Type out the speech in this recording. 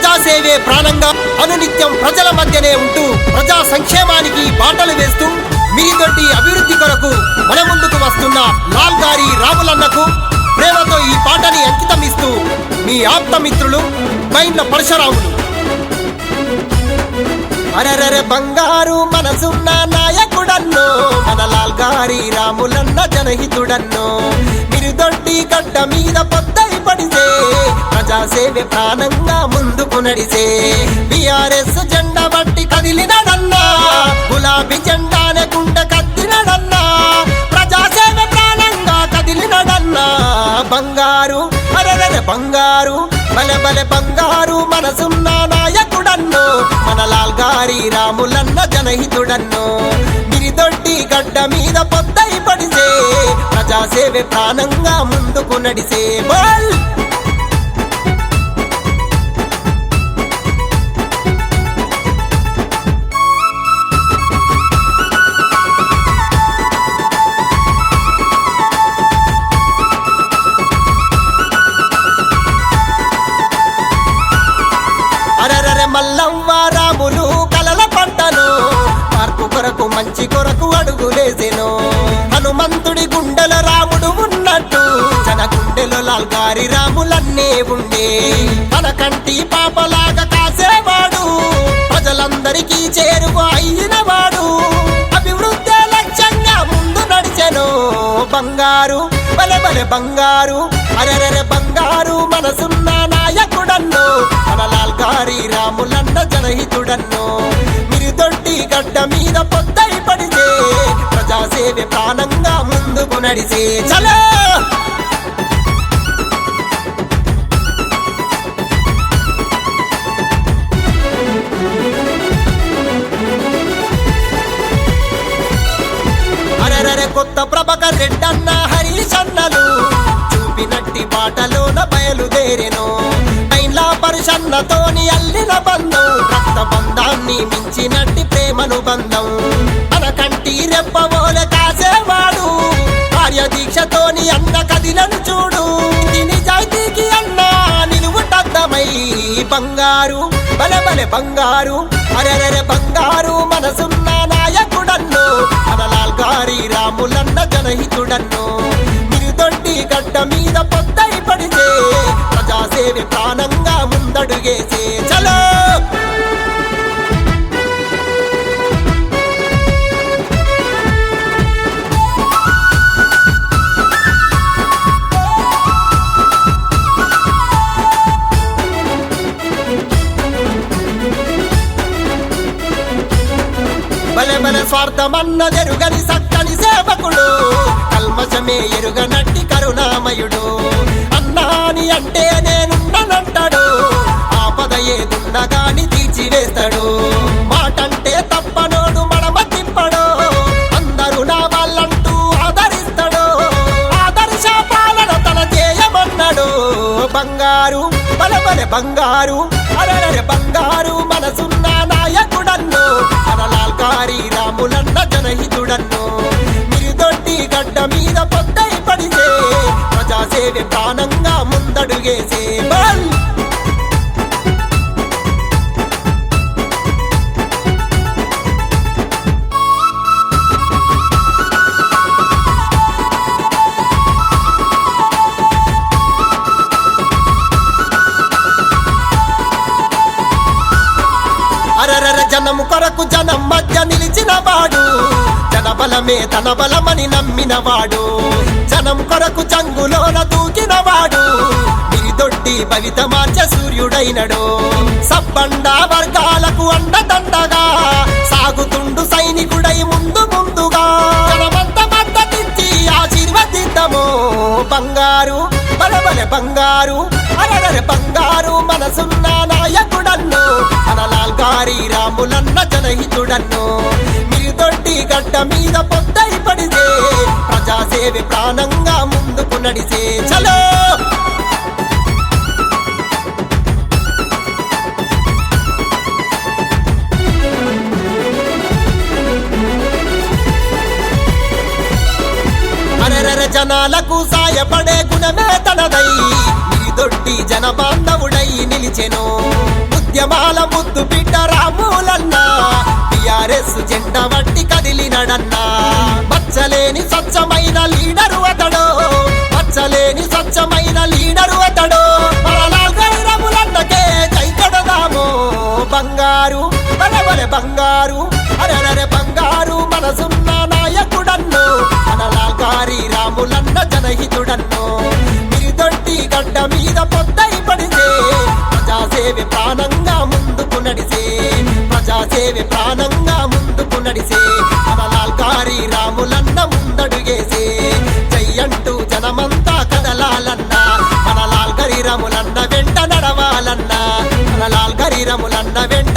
ప్రజాసేవే ప్రాణంగా అనునిత్యం ప్రజల మధ్యనే ఉంటూ ప్రజా సంక్షేమానికి బాటలు వేస్తూ మీ అభివృద్ధి కొరకు మన ముందుకు వస్తున్న లాల్ గారి రాములన్నకు ప్రేమతో ఈ పాటని అంకితం ఇస్తూ మీ ఆప్త మిత్రులు మైండ్ల పరశురాములు. అరరరే బంగారు మనసున్న నాయకుడన్నో మన లాల్ గారి రాములన్న జనహితుడన్నో మీరు దొడ్డి గడ్డ మీద పొద్దై ప్రజా సేవే ప్రాణంగా ముందుకు నడిసే బిఆర్ఎస్ జెండా బట్టి కదిలినడన్నా గులాబీ జెండానే గుండె కత్తినడన్నా ప్రజాసేవ ప్రాణంగా కదిలినడన్నా. బంగారు అరరర బంగారు బల బల బంగారు మనసున్న నాయకుడన్ను మన లాల్ గారి రాములన్న జనహితుడన్ను. మిరిదొడ్డి గడ్డ మీద పొద్దై పడిసే ప్రజాసేవే ప్రాణంగా ముందుకు నడిసే బోల్. మల్లవ్వ రాములు కలల పంటను. మార్పు కొరకు మంచి కొరకు అడుగులేసెను హనుమంతుడి గుండెల రాముడు ఉన్నట్టు. జన గుండెలో లాల్గారి రాములన్నే ఉండే. మన కంటి పాపలాగా కాసేవాడు. ప్రజలందరికీ చేరువ అయినవాడు. అభివృద్ధి లక్ష్యంగా ముందు నడిచెను. బంగారు బలె బలె బంగారు. అరరర బంగారు మనసున్న నాయకుడన్ను. మనలా గారి రాములన్న జనహితుడన్ను. మీరు దొడ్డి గడ్డ మీద పొద్దై పడితే ప్రజాసేవ ప్రాణంగా ముందుకు నడిసే చలో! కొత్త ప్రభక రెడ్డన్న హరీష్ అన్నలు చూపినట్టి బాటలోన బయలుదేరిన. పరిషన్నతోని అల్లిన బంధం రక్త బంధాన్ని మించినట్టి ప్రేమను బంధం. మన కంటి రెప్పవోల కాసేవాడు కార్యదీక్షతోని అన్న కదిలను చూడు. నిజాయితీకి అన్న నిలువుటద్దమై బంగారు బలె బలె బంగారు అరెరెరె బంగారు మనసున్న నాయకుడన్ను మనలాల్ గారి రాములన్న జనహితుడన్ను. మిరుదొడ్డి గడ్డ మీద పొద్దై పడితే ప్రజాసేవి ప్రాణంగా ముందడుగేసే చలో! స్వార్థమన్న జరుగని సక్కని సేవకుడు కల్మశమే ఎరుగనట్టి కరుణామయుడు. అడగాని తీర్చివేస్తాడు. మాటంటే తప్పనోడు మడమ తిప్పడు. అందరూ నా వాళ్ళంటూ ఆదరిస్తాడు. ఆదర్శ పాలన తన చేయమన్నాడు బంగారు బలబల బంగారు. అరరే బంగారు మనసున్న నాయకుడన్ను. అనలాల్ గారి రాములన్న జనహితుడన్ను. మిరుదొడ్డి గడ్డ మీద జనము కొరకు జనం మధ్య నిలిచిన వాడు. జనబలమే తన బలమని నమ్మిన వాడు. జనం కొరకు చంగులోన దూకిన వాడు. దొడ్డి భవిత మార్చ సూర్యుడైనడు. సబ్బండ వర్గాలకు అండదండగా. సాగుతుండు సైనికుడై ముందు ముందుగా. మనమంత మద్దతిచ్చి ఆశీర్వదిద్దాము. బంగారు బంగారు అరడర బంగారు మనసున్న నాయకుడన్ను అనలాల్ గారి రాములన్న జనహితుడన్ను. మీ దొడ్డి గడ్డ మీద పొద్దై పడితే ప్రజాసేవి ప్రాణంగా ముందుకు నడిసే. చలో! జనాలకు సాయపడే గుణమే జన బాంధవుడై నిలిచెను. ఉద్యమాల ముద్దు బిడ్డ రాములన్న టిఆర్ఎస్ జెండ వట్టి కదిలినడన్నా. మచ్చలేని స్వచ్ఛమైన లీడరు అతడు మచ్చలేని స్వచ్ఛమైన లీడరు అతడు. మన రాములన్నకే జై కడదాము. బంగారు బలబల బంగారు అరరర బంగారు మనసున్న నాయకుడన్ను. మన రాములన్న జనహితుడన్ను. మిరిదొట్టి గడ్డ మీద ప్రజాసేవే ప్రాణంగా ముందుకు నడిసే. ప్రజా ప్రజాసేవే ప్రాణంగా ముందుకు నడిసే. అమలాల్ కమలాల్కారి రాములన్న ముందడుగేసే. చెయ్యంటూ జనమంతా కదలాలన్నా. మన లాల్గరి రాములన్న వెంట నడవాలన్నా. మన లాల్గరి రాములన్న వెంట